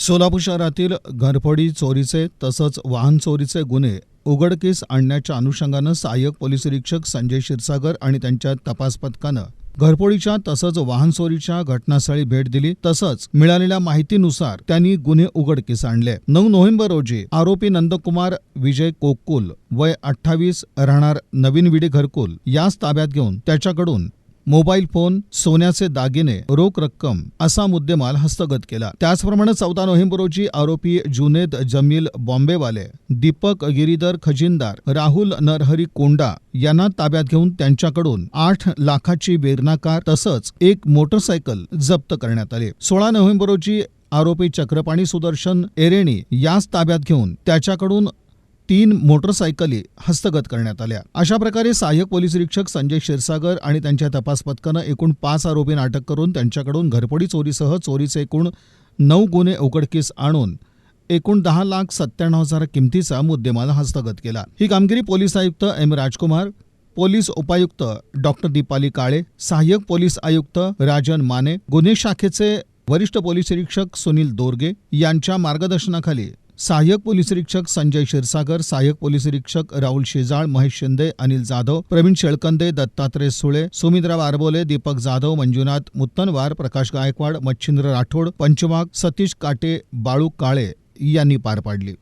सोलापूर शहरातील घरफोडी चोरीचे तसंच वाहन चोरीचे गुन्हे उघडकीस आणण्याच्या अनुषंगानं सहाय्यक पोलीस निरीक्षक संजय क्षीरसागर आणि त्यांच्या तपास पथकानं घरफोडीच्या तसंच वाहन चोरीच्या घटनास्थळी भेट दिली. तसंच मिळालेल्या माहितीनुसार त्यांनी गुन्हे उघडकीस आणले. नऊ नोव्हेंबर रोजी आरोपी नंदकुमार विजय कोकुल वय अठ्ठावीस राहणार नवीन विडी घरकुल याच ताब्यात घेऊन त्याच्याकडून मोबाईल फोन सोन्याचे दागिने रोख रक्कम असा मुद्देमाल हस्तगत केला. त्याचप्रमाणे चौदा नोव्हेंबर रोजी आरोपी जुनेद जमील बॉम्बेवाले दीपक गिरीधर खजिनदार राहुल नरहरी कोंडा यांना ताब्यात घेऊन त्यांच्याकडून आठ लाखाची बेरनाकार तसंच एक मोटरसायकल जप्त करण्यात आले. सोळा नोव्हेंबर रोजी आरोपी चक्रपाणी सुदर्शन एरेणी याच ताब्यात घेऊन त्याच्याकडून तीन मोटरसायकली हस्तगत करण्यात आल्या. अशा प्रकारे सहाय्यक पोलीस निरीक्षक संजय क्षीरसागर आणि त्यांच्या तपास पथकानं एकूण पाच आरोपींना अटक करून त्यांच्याकडून घरफोडी चोरीसह चोरीचे एकूण नऊ गुन्हे उघडकीस आणून एकूण दहा लाख सत्त्याण्णव हजार किमतीचा मुद्देमाल हस्तगत केला. ही कामगिरी पोलीस आयुक्त एम राजकुमार पोलीस उपायुक्त डॉक्टर दीपाली काळे सहाय्यक पोलीस आयुक्त राजन माने गुन्हे शाखेचे वरिष्ठ पोलीस निरीक्षक सुनील दोरगे यांच्या मार्गदर्शनाखाली सहाय्यक पोलीस निरीक्षक संजय क्षीरसागर सहाय्यक पोलीस निरीक्षक राहुल शेजाळ महेश शिंदे अनिल जाधव प्रवीण शेळकंदे दत्तात्रय सुळे सुमित्रा वारबोले दीपक जाधव मंजुनाथ मुत्तनवार प्रकाश गायकवाड मच्छिंद्र राठोड पंचमाग सतीश काटे बाळू काळे यांनी पार पाडली.